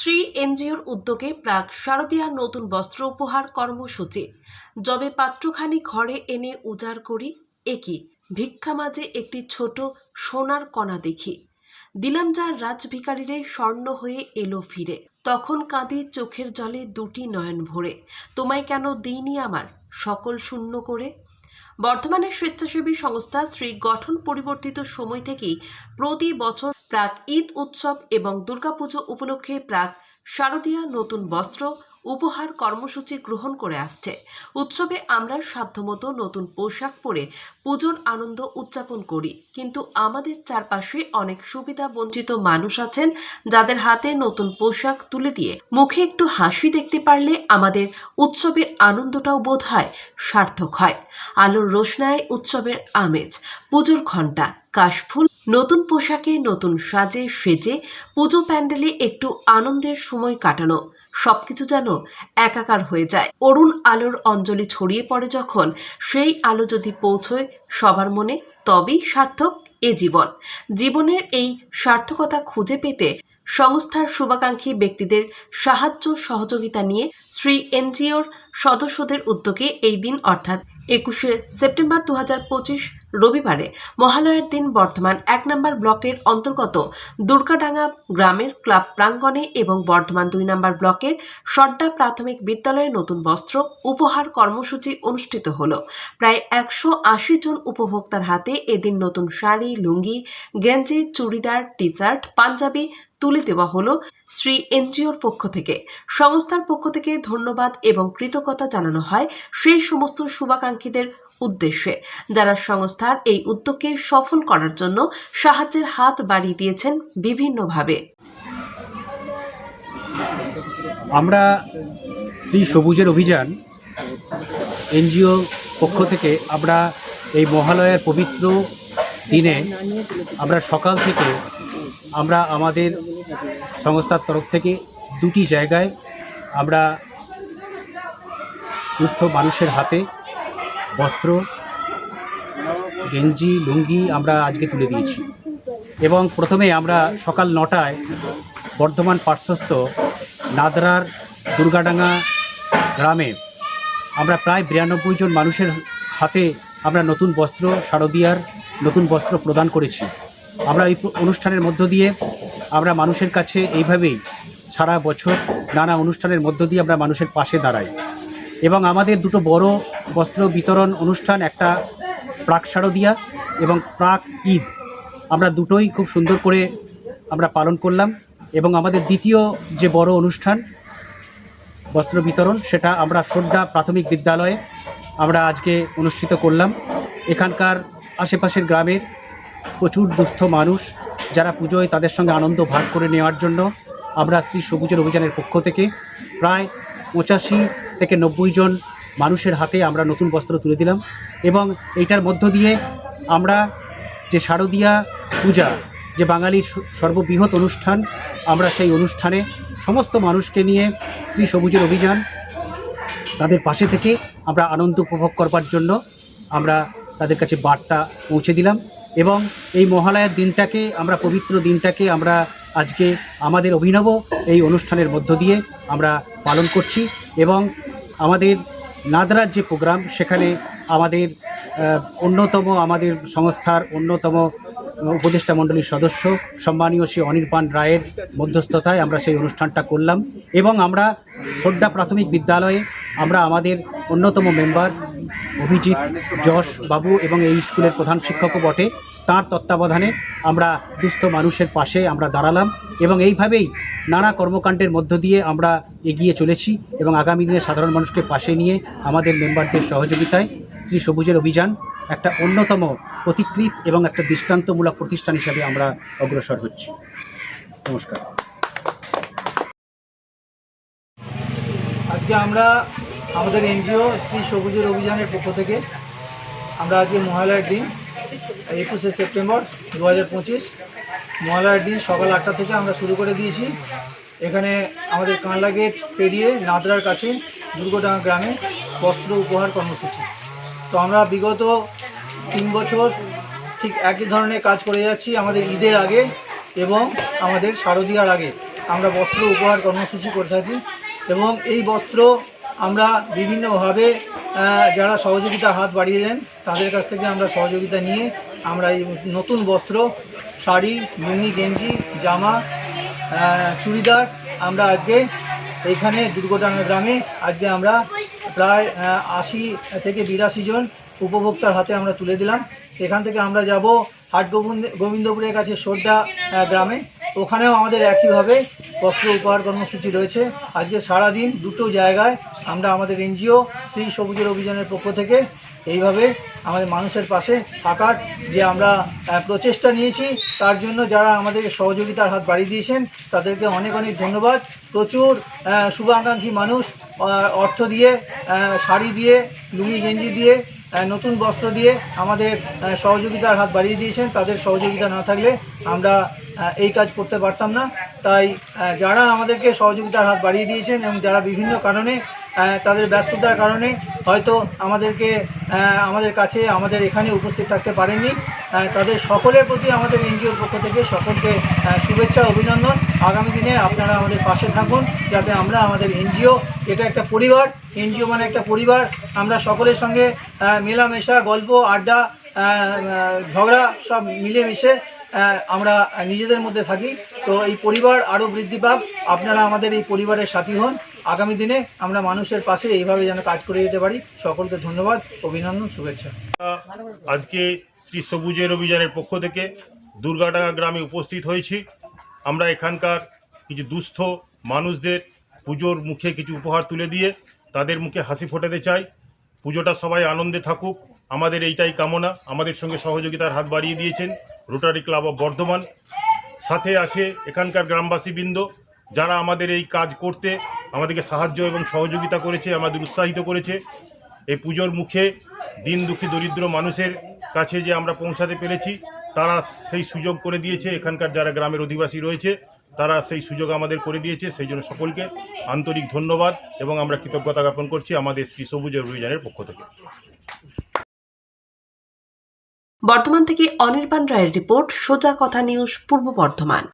শ্রী এনজিওর উদ্যোগে প্রাক শারদীয়া নতুন বস্ত্র উপহার কর্মসূচি। যবে পাত্রখানি ঘরে এনে উজাড় করি একই। ভিক্ষা মাঝে একটি ছোট সোনার কণা দেখি। দিলাম যার রাজভিকারীরে স্বর্ণ হয়ে এলো ফিরে। তখন কাঁদি চোখের জলে দুটি নয়ন ভরে। তোমায় কেন দিইনি আমার? সকল শূন্য করে। বর্তমানে স্বেচ্ছাসেবী সংস্থা শ্রী গঠন পরিবর্তিত সময় থেকেই প্রতি বছর প্রাক ঈদ উৎসব এবং দুর্গাপুজো উপলক্ষে প্রাক শারদীয়া নতুন বস্ত্র উপহার কর্মসূচি গ্রহণ করে আসছে। উৎসবে আমরা সাধ্যমতো নতুন পোশাক পরে পুজোর আনন্দ উদযাপন করি। কিন্তু আমাদের চারপাশে অনেক সুবিধা বঞ্চিত মানুষ আছেন যাদের হাতে নতুন পোশাক তুলে দিয়ে মুখে একটু হাসি দেখতে পারলে আমাদের উৎসবের আনন্দটাও বোধ হয় সার্থক হয়। আলোর রোশনায় উৎসবের আমেজ, পুজোর ঘণ্টা, কাশফুল নতুন পোশাকে, নতুন সাজে, সেজে, পুজো প্যান্ডেলে একটু আনন্দের সময় কাটানো। সবকিছু যেন একাকার হয়ে যায়। অরুণ আলোর অঞ্জলি ছড়িয়ে পড়ে যখন সেই আলো যদি পৌঁছয় সবার মনে, তবেই সার্থক এ জীবন। জীবনের এই সার্থকতা খুঁজে পেতে সংস্থার শুভাকাঙ্ক্ষী ব্যক্তিদের সাহায্য সহযোগিতা নিয়ে শ্রী এনজিওর সদস্যদের উদ্যোগে এই দিন, অর্থাৎ একুশে সেপ্টেম্বর দু হাজার পঁচিশ রবিবারে মহালয়ের দিন বর্ধমান এক নম্বর ব্লকের অন্তর্গত দুর্গাডাঙ্গা গ্রামের ক্লাব প্রাঙ্গণে এবং বর্ধমান দুই নম্বর ব্লকের সড্ডা প্রাথমিক বিদ্যালয়ে নতুন বস্ত্র উপহার কর্মসূচি অনুষ্ঠিত হল। প্রায় একশো আশি জন উপভোক্তার হাতে এদিন নতুন শাড়ি, লুঙ্গি, গেঞ্জি, চুড়িদার টি শার্ট পাঞ্জাবি তুলে দেওয়া হলো শ্রী এনজিওর পক্ষ থেকে। সংস্থার পক্ষ থেকে ধন্যবাদ এবং কৃতজ্ঞতা জানানো হয়। সেই সমস্ত শুভাকাঙ্ক্ষীদের উদ্দেশ্যে, যারা সংস্থার এই উদ্যোগকে সফল করার জন্য সাহায্যের হাত বাড়িয়ে দিয়েছেন বিভিন্নভাবে। আমরা শ্রী সবুজের অভিযান এনজিও পক্ষ থেকে আমরা এই মহালয়ার পবিত্র দিনে আমরা সকাল থেকে আমরা আমাদের সংস্থার তরফ থেকে দুটি জায়গায় আমরা দুস্থ মানুষের হাতে বস্ত্র, গেঞ্জি, লুঙ্গি আমরা আজকে তুলে দিয়েছি। এবং প্রথমে আমরা সকাল নটায় বর্ধমান পার্শ্বস্থ নাদরার দুর্গাডাঙ্গা গ্রামে আমরা প্রায় বিরানব্বই জন মানুষের হাতে আমরা নতুন বস্ত্র, শারদীয়ার নতুন বস্ত্র প্রদান করেছি। আমরা এই অনুষ্ঠানের মধ্য দিয়ে আমরা মানুষের কাছে এইভাবেই সারা বছর নানা অনুষ্ঠানের মধ্য দিয়ে আমরা মানুষের পাশে দাঁড়াই। এবং আমাদের দুটো বড় বস্ত্র বিতরণ অনুষ্ঠান, একটা প্রাক শারদীয়া এবং প্রাক ঈদ। আমরা দুটোই খুব সুন্দর করে আমরা পালন করলাম এবং আমাদের দ্বিতীয় যে বড় অনুষ্ঠান, বস্ত্র বিতরণ, সেটা আমরা সোড্ডা প্রাথমিক বিদ্যালয়ে আমরা আজকে অনুষ্ঠিত করলাম। এখানকার আশেপাশের গ্রামের প্রচুর দুস্থ মানুষ যারা পুজোয় তাদের সঙ্গে আনন্দ ভাগ করে নেওয়ার জন্য আমরা শ্রী সবুজের অভিযানের পক্ষ থেকে প্রায় পঁচাশি থেকে নব্বই জন মানুষের হাতে আমরা নতুন বস্ত্র তুলে দিলাম এবং এইটার মধ্য দিয়ে আমরা যে শারদীয়া পূজা, যে বাঙালির সর্ববৃহৎ অনুষ্ঠান, আমরা সেই অনুষ্ঠানে সমস্ত মানুষকে নিয়ে শ্রী সবুজের অভিযান তাদের পাশে থেকে আমরা আনন্দ উপভোগ করবার জন্য আমরা তাদের কাছে বার্তা পৌঁছে দিলাম এবং এই মহালয়ার দিনটাকে, আমরা পবিত্র দিনটাকে আমরা আজকে আমাদের অভিনব এই অনুষ্ঠানের মধ্য দিয়ে আমরা পালন করছি এবং আমাদের নাদরার যে প্রোগ্রাম সেখানে আমাদের অন্যতম আমাদের সংস্থার অন্যতম উপদেষ্টা মণ্ডলীর সদস্য সম্মানীয় শ্রী অনির্বাণ রায়ের মধ্যস্থতায় আমরা সেই অনুষ্ঠানটা করলাম এবং আমরা সোড্ডা প্রাথমিক বিদ্যালয়ে আমরা আমাদের অন্যতম মেম্বার অভিজিৎ যশ বাবু এবং এই স্কুলের প্রধান শিক্ষকও বটে। তার তত্ত্বাবধানে আমরা দুস্থ মানুষের পাশে আমরা দাঁড়ালাম এবং এইভাবেই নানা কর্মকাণ্ডের মধ্য দিয়ে আমরা এগিয়ে চলেছি এবং আগামী দিনে সাধারণ মানুষকে পাশে নিয়ে আমাদের মেম্বারদের সহযোগিতায় শ্রী সবুজের অভিযান একটা অন্যতম প্রতিকৃত এবং একটা দৃষ্টান্তমূলক প্রতিষ্ঠান হিসাবে আমরা অগ্রসর হচ্ছি। নমস্কার। আজকে আমরা আমাদের এনজিও শ্রী সবুজের অভিযানের পক্ষ থেকে আমরা আজকে মহালয়ার দিন, একুশে সেপ্টেম্বর দু হাজার পঁচিশ, মহালয়ার দিন সকাল আটটা থেকে আমরা শুরু করে দিয়েছি। এখানে আমাদের কানলা গেট পেরিয়ে নাদরার কাছে দুর্গডাঙ্গা গ্রামে বস্ত্র উপহার কর্মসূচি। তো আমরা বিগত তিন বছর ঠিক একই ধরনের কাজ করে যাচ্ছি আমাদের ঈদের আগে এবং আমাদের শারদীয়ার আগে। আমরা বস্ত্র উপহার কর্মসূচি করে থাকি এবং এই বস্ত্র আমরা বিভিন্নভাবে যারা সহযোগিতা হাত বাড়িয়ে দেন তাদের কাছ থেকে আমরা সহযোগিতা নিয়ে আমরা এই নতুন বস্ত্র, শাড়ি, লুঙ্গি, গেঞ্জি, জামা চুড়িদার আমরা আজকে এইখানে দুর্গডাঙ্গা গ্রামে আজকে আমরা প্রায় আশি থেকে বিরাশি জন উপভোক্তার হাতে আমরা তুলে দিলাম। এখান থেকে আমরা যাব হাট গোবিন্দ গোবিন্দপুরের কাছে সোড্ডা গ্রামে। ওখানেও আমাদের একইভাবে বস্ত্র উপহার কর্মসূচি রয়েছে। আজকে সারাদিন দুটো জায়গায় আমরা আমাদের এনজিও শ্রী সবুজের অভিযানের পক্ষ থেকে এইভাবে আমাদের মানুষের পাশে থাকার যে আমরা প্রচেষ্টা নিয়েছি, তার জন্য যারা আমাদের সহযোগিতার হাত বাড়িয়ে দিয়েছেন, তাদেরকে অনেক অনেক ধন্যবাদ। প্রচুর শুভাকাঙ্ক্ষী মানুষ অর্থ দিয়ে শাড়ি দিয়ে, লুঙ্গি গেঞ্জি দিয়ে নতুন বস্ত্র দিয়ে আমাদের সহযোগিতার হাত বাড়িয়ে দিয়েছেন। তাদের সহযোগিতা না থাকলে আমরা এই কাজ করতে পারতাম না। তাই যারা আমাদেরকে সহযোগিতার হাত বাড়িয়ে দিয়েছেন এবং যারা বিভিন্ন কারণে তাদের ব্যস্ততার কারণে হয়তো আমাদেরকে আমাদের কাছে আমাদের এখানে উপস্থিত থাকতে পারেননি আহ, তাদের সকলের প্রতি আমাদের এনজিওর পক্ষ থেকে সকলকে শুভেচ্ছা অভিনন্দন। আগামী দিনে আপনারা আমাদের পাশে থাকুন যাতে আমরা আমাদের এনজিও এটা একটা পরিবার এনজিও মানে একটা পরিবার। আমরা সকলের সঙ্গে মেলামেশা গল্প আড্ডা ঝগড়া সব মিলেমিশে আমরা নিজেদের মধ্যে থাকি। তো এই পরিবার আরও বৃদ্ধি পাক। আপনারা আমাদের এই পরিবারের সাথী হন। আগামী দিনে আমরা মানুষের পাশে এইভাবে যেন কাজ করে যেতে পারি, সকলকে ধন্যবাদ, অভিনন্দন, শুভেচ্ছা। আজকে শ্রী সবুজের অভিযানের পক্ষ থেকে দুর্গাডাঙ্গা গ্রামে উপস্থিত হয়েছি। আমরা এখানকার কিছু দুস্থ মানুষদের পুজোর মুখে কিছু উপহার তুলে দিয়ে তাদের মুখে হাসি ফোটাতে চাই। পুজোটা সবাই আনন্দে থাকুক, আমাদের এইটাই কামনা। আমাদের সঙ্গে সহযোগিতার হাত বাড়িয়ে দিয়েছেন রোটারি ক্লাব অফ বর্ধমান। সাথে আছে এখানকার গ্রামবাসীবৃন্দ, যারা আমাদের এই কাজ করতে আমাদেরকে সাহায্য এবং সহযোগিতা করেছে, আমাদের উৎসাহিত করেছে। এই পুজোর মুখে দিন দুঃখী দরিদ্র মানুষের কাছে যে আমরা পৌঁছাতে পেরেছি, তারা সেই সুযোগ করে দিয়েছে। এখানকার যারা গ্রামের অধিবাসী রয়েছে, তারা সেই সুযোগ আমাদের করে দিয়েছে। সেই জন্য সকলকে আন্তরিক ধন্যবাদ এবং আমরা কৃতজ্ঞতা জ্ঞাপন করছি আমাদের শ্রী সবুজের অভিযানের পক্ষ থেকে। বর্ধমান থেকে অনির্বাণ রায়ের রিপোর্ট, সোজা কথা নিউজ, পূর্ব বর্ধমান।